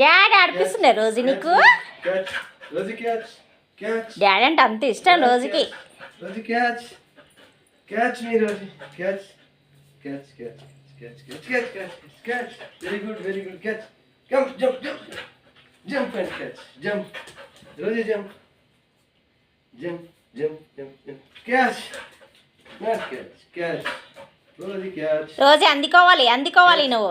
Daddy ఆడిపిస్తున్నా రోజు నీకు? Daddy అంటే అంత ఇష్టం రోజుకి. Very good very good catch jump jump jump and catch jump రోజు jump jump jump jump jump catch catch catch రోజే అందుకోవాలి అందుకోవాలి నువ్వు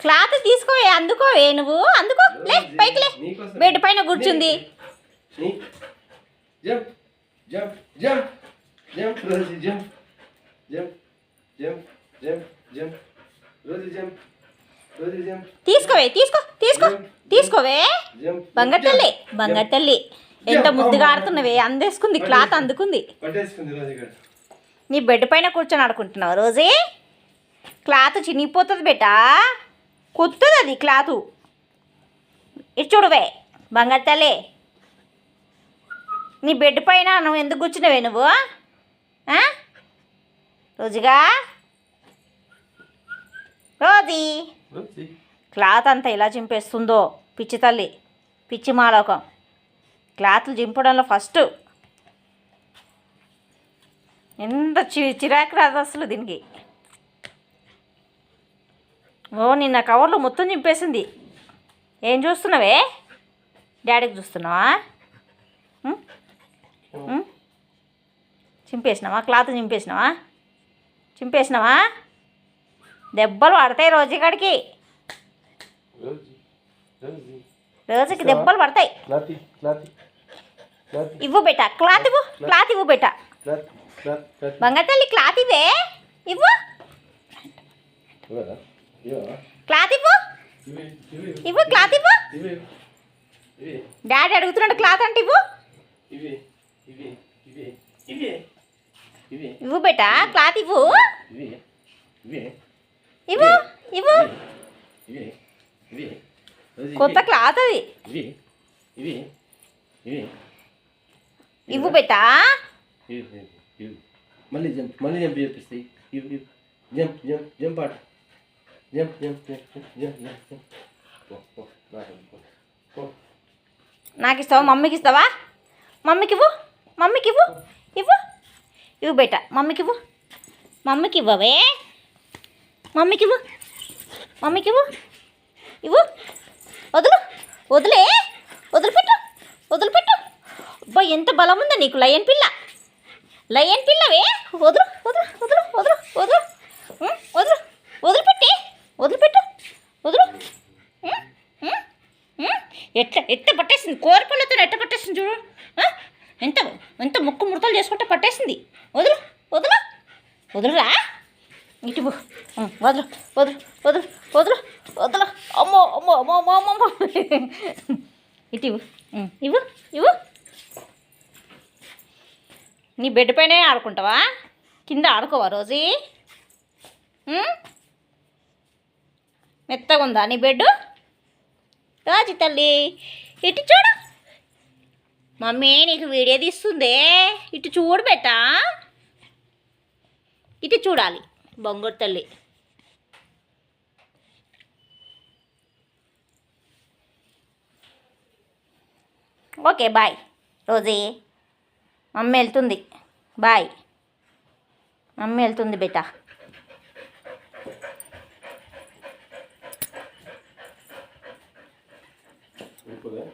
క్లాత్ తీసుకో అందుకోవే నువ్వు అందుకో లే పైకి లే బెడ్ పైన కూర్చుంది jump jump jump jump jump jump jump తీసుకోవే తీసుకో తీసుకో తీసుకోవే Jump. తల్లి ఎంత ముద్దుగా ఆడుతున్నవే అందేసుకుంది క్లాత్ అందుకుంది. నీ బెడ్ పైన కూర్చొని ఆడుకుంటున్నావు రోజే? క్లాత్ చినిగిపోతుంది బెటా? కొత్తది అది క్లాతు. ఇటు చూడవే బంగారు తల్లి నీ బెడ్ పైన నువ్వు ఎందుకు కూర్చున్నావే నువ్వు? రోజుగా? రోజీ. క్లాత్ అంతా ఎలా చింపేస్తుందో పిచ్చి తల్లి పిచ్చి మాలోకం. క్లాత్లు చింపడంలో ఫస్ట్. ఎంత చి చిరాకు రాదు అసలు దీనికి. ఓ నిన్న కవర్లో మొత్తం చింపేసింది. ఏం చూస్తున్నావే? డాడీకి చూస్తున్నావా? చింపేసినావా? క్లాత్ చింపేసినావా? చింపేసినావా? దెబ్బలు పడతాయి రోజు ఇక్కడికి రోజుకి దెబ్బలు పడతాయి. ఇవ్వు బేట క్లాత్ ఇవ్వు క్లాత్ ఇవ్వు బేట. బంగతల్లి క్లాత్ ఇవే ఇవ్వు. క్లాత్ ఇవ్వు. ఇవ్వు క్లాత్ ఇవ్వు. డాడీ అడుగుతున్నాడు క్లాత్ అంటే ఇవ్వు. ఇవ్వు బేట క్లాత్ ఇవ్వు. ఇవ్వు ఇవ్వు. కొత్త క్లాత్ అది ఇవి ఇవి ఇవి ఇవ్వు ఇవి మళ్ళీ జంప్ మళ్ళీ జంప్ చేపిస్తాయి. జంప్ జంప్ జంప్ ఆట. జంప్ జంప్ నాకు ఇస్తావా మమ్మీకి ఇస్తావా మమ్మీకి ఇవ్వు మమ్మీకి ఇవ్వు ఇవ్వు. ఇవ్వు బెట మమ్మీకి ఇవ్వు మమ్మీకి ఇవ్వవే మమ్మీకి ఇవ్వు మమ్మీకి ఇవ్వు. ఇవ్వు వదులు. వదిలే. వదిలిపెట్టు. వదిలిపెట్టు. అబ్బా ఎంత బలం ఉందా నీకు లయన్ పిల్ల. లయన్ పిల్లవే. వదులు వదులు వదులు వదులు వదులు. వదులు. వదిలిపెట్టి. వదిలిపెట్టు. వదులు. ఎట్ట ఎట్లా ఎట్ట పట్టేసింది? కోరిపళ్ళతో ఎట్ట పట్టేసింది చూడు. ఎంత ఎంత ముక్కు ముడతలు చేసుకుంటే పట్టేసింది. వదులు వదులు. వదులురా. ఇటు వదలు వదలు వదులు వదులు వదులు వదులు వదులు. అమ్మో అమ్మో అమ్మో అమ్మో అమ్మో అమ్మో. ఇటు ఇవ్వు. ఇవ్వు ఇవ్వు. నీ బెడ్ పైనే ఆడుకుంటావా? కింద ఆడుకోవా రోజీ? మెత్తగా ఉందా నీ బెడ్ రాజు తల్లి ఇటు చూడు. మమ్మీ నీకు వీడియో తీస్తుందే. ఇటు చూడు బెట్ట. ఇటు చూడాలి. బొంగోరు తల్లి ఓకే బాయ్. రోజీ మమ్మీ వెళ్తుంది. బాయ్. మమ్మీ వెళ్తుంది బేటా.